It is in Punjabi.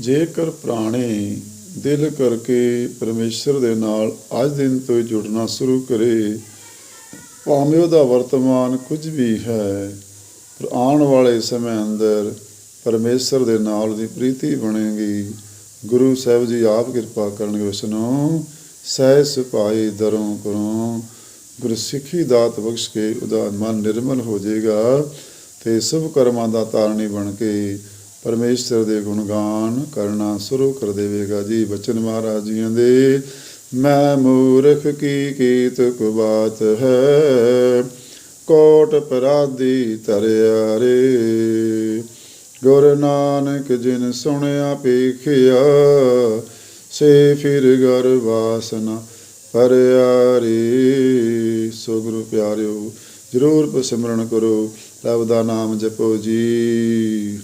ਜੇਕਰ ਪ੍ਰਾਣੀ ਦਿਲ ਕਰਕੇ ਪਰਮੇਸ਼ਰ ਦੇ ਨਾਲ ਅੱਜ ਦਿਨ ਤੋਂ ਹੀ ਜੁੜਨਾ ਸ਼ੁਰੂ ਕਰੇ, ਭਾਵੇਂ ਉਹਦਾ ਵਰਤਮਾਨ ਕੁਝ ਵੀ ਹੈ, ਪਰ ਆਉਣ ਵਾਲੇ ਸਮੇਂ ਅੰਦਰ ਪਰਮੇਸ਼ਰ ਦੇ ਨਾਲ ਦੀ ਪ੍ਰੀਤੀ ਬਣੇਗੀ। ਗੁਰੂ ਸਾਹਿਬ ਜੀ ਆਪ ਕਿਰਪਾ ਕਰਨਗੇ ਉਸ ਨੂੰ ਸਹਿ ਸੁਭਾਈ ਦਰੋਂ ਕਰੋ ਗੁਰਸਿੱਖੀ ਦਾਤ ਬਖਸ਼ ਕੇ ਉਹਦਾ ਮਨ ਨਿਰਮਲ ਹੋ ਜਾਏਗਾ ਤੇ ਸੁਭ ਕਰਮਾਂ ਦਾ ਤਾਰਣੀ ਬਣ ਕੇ ਪਰਮੇਸ਼ਰ ਦੇ ਗੁਣਗਾਨ ਕਰਨਾ ਸ਼ੁਰੂ ਕਰ ਦੇਵੇਗਾ ਜੀ। ਬਚਨ ਮਹਾਰਾਜ ਜੀਆਂ ਦੇ, ਮੈਂ ਮੂਰਖ ਕੀ ਕੀਤ ਕੁ ਹੈ? ਕੋਟ ਪਰਾਦੀ ਧਰਿਆ ਰੇ। ਗੁਰ ਨਾਨਕ ਜਿਨ ਸੁਣਿਆ ਪੇਖਿਆ, ਸੇ ਫਿਰ ਗਰ ਵਾਸਨਾ ਪਰਿਆ ਰੇ। ਸੋ ਗੁਰੂ ਪਿਆਰਿਓ, ਜਰੂਰ ਸਿਮਰਨ ਕਰੋ। ਰੱਬ ਦਾ ਨਾਮ ਜਪੋ ਜੀ।